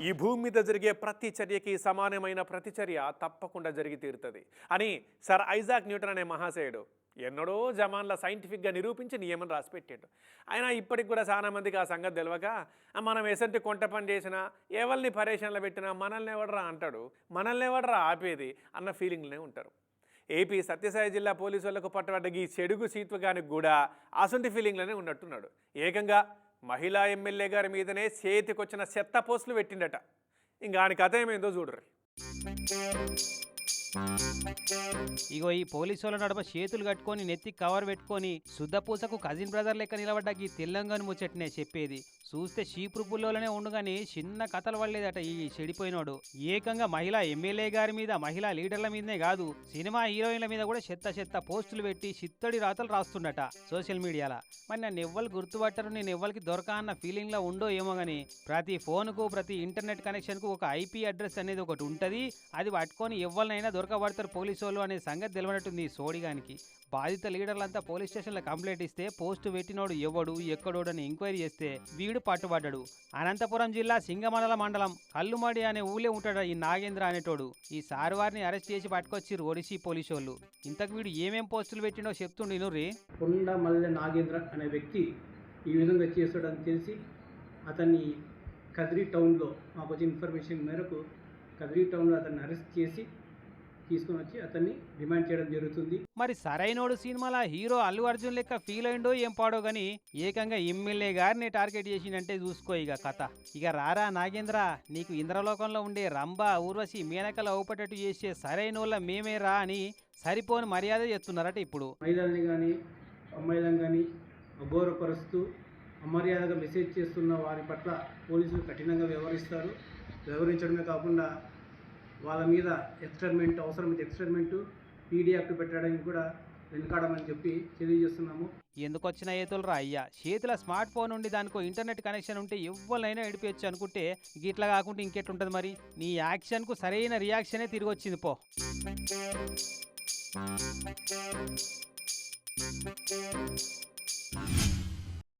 ఈ భూమి మీద జరిగే ప్రతి చర్యకి సమానమైన ప్రతిచర్య తప్పకుండా జరిగి తీరుతుంది. అని సర్ ఐజాక్ న్యూటన్ అనే మహాశయుడు ఎన్నడో జమాన్ల సైంటిఫిక్గా నిరూపించి నియమం రాసిపెట్టాడు ఆయన ఇప్పటికి కూడా చాలామందికి ఆ సంగతి తెలియక మనం ఎసంటి కొంట పని చేసినా ఎవరిని పరేషన్లో పెట్టినా మనల్ని ఎవడరా అంటాడు? మనల్ని ఎవడరా ఆపేది? అన్న ఫీలింగ్లోనే ఉంటారు. ఏపీ సత్యసాయి జిల్లా పోలీసు వాళ్ళకు పట్టబడ్డ ఈ చెడుగు సీత్వగానికి కూడా అసంటి ఫీలింగ్లోనే ఉన్నట్టున్నాడు. ఏకంగా మహిళా ఎమ్మెల్యే గారి మీదనే చేతికొచ్చిన చెత్త పోస్టులు పెట్టిండట. ఇంకా ఆయన కథ ఏమైందో చూడరు ఇగో ఈ పోలీసు వాళ్ళ నడప చేతులు కట్టుకొని నెత్తి కవర్ పెట్టుకొని శుద్ధపూసకు కజిన్ బ్రదర్ లెక్క నిలబడ్డ ఈ తెలంగాణ ముచ్చటనే చెప్పేది. చూస్తే షీపురు పుల్లోనే ఉండుగాని చిన్న కథలు పడలేదట ఈ చెడిపోయినోడు. ఏకంగా మహిళా ఎమ్మెల్యే గారి మీద మహిళా లీడర్ల మీదనే కాదు సినిమా హీరోయిన్ల మీద కూడా చెత్త చెత్త పోస్టులు పెట్టి చిత్తడి రాతలు రాస్తుండట సోషల్ మీడియాలో. మరి నన్ను ఎవ్వరు గుర్తుపట్టరు నేను ఎవ్వరికి దొరక అన్న ఫీలింగ్లో ఉండో ఏమో గానీ ప్రతి ఫోన్కు ప్రతి ఇంటర్నెట్ కనెక్షన్కు ఒక ఐపీ అడ్రస్ అనేది ఒకటి ఉంటది. అది పట్టుకొని ఎవరినైనా దొరకబడతారు పోలీసు వాళ్ళు అనే సంగతి తెలియనట్టుంది ఈ సోడిగానికి బాధిత లీడర్లంతా పోలీస్ స్టేషన్లో కంప్లైంట్ ఇస్తే పోస్టు పెట్టినోడు ఎవడు ఎక్కడోడు అని ఎంక్వైరీ చేస్తే వీడు పట్టుబడ్డాడు అనంతపురం జిల్లా సింగమనల మండలం కల్లుమడి అనే ఊళ్ళే ఉంటాడు ఈ నాగేంద్ర అనేటోడు. ఈ సారు వారిని అరెస్ట్ చేసి పట్టుకొచ్చి ఒడిసి పోలీసు వాళ్ళు ఇంతకు వీడు ఏమేం పోస్టులు పెట్టినో చెప్తుండే నూరి కొండ మల్లె నాగేంద్ర అనే వ్యక్తి ఈ విధంగా చేస్తాడని తెలిసి అతన్ని కదిరి టౌన్లో మాకు వచ్చిన ఇన్ఫర్మేషన్ మేరకు కదిరి టౌన్లో అతన్ని అరెస్ట్ చేసి తీసుకొని వచ్చి అతన్ని రిమాండ్ చేయడం జరుగుతుంది. మరి సరైనోడు సినిమాల హీరో అల్లు అర్జున్ లెక్క ఫీల్ అయిండో ఏం పాడో గాని ఏకంగా ఎమ్మెల్యే గారిని టార్గెట్ చేసిండంటే చూసుకో ఇక కథ. ఇక రారా నాగేంద్ర నీకు ఇంద్రలోకంలో ఉండే రంభ ఊర్వశి మేనకల ఊపటట్టు చేసే సరైనోళ్ళ మేమే రా అని సరిపోని మర్యాద చేస్తున్నారట ఇప్పుడు. మహిళల్ని కానీ అమ్మాయిలను కానీ అఘోరపరుస్తూ అమర్యాదగా మెసేజ్ చేస్తున్న వారి పట్ల పోలీసులు కఠినంగా వ్యవహరిస్తారు. వ్యవహరించడమే కాకుండా వాళ్ళ మీద ఎక్స్టర్మెంట్ అవసరమైతే ఎక్స్టర్మెంట్ పీడీ యాక్ట్ పెట్టడానికి కూడా వెనుకాడమని చెప్పి తెలియజేస్తున్నాము. ఎందుకు వచ్చిన ఏతులు రా అయ్యా? చేతిలో స్మార్ట్ ఫోన్ ఉండి దానికో ఇంటర్నెట్ కనెక్షన్ ఉంటే ఎవరినైనా ఎడిపించచ్చు అనుకుంటే గిట్లా కాకుండా ఇంకెట్లుంటుంది మరి? నీ యాక్షన్కు సరైన రియాక్షనే తిరిగి వచ్చింది పో.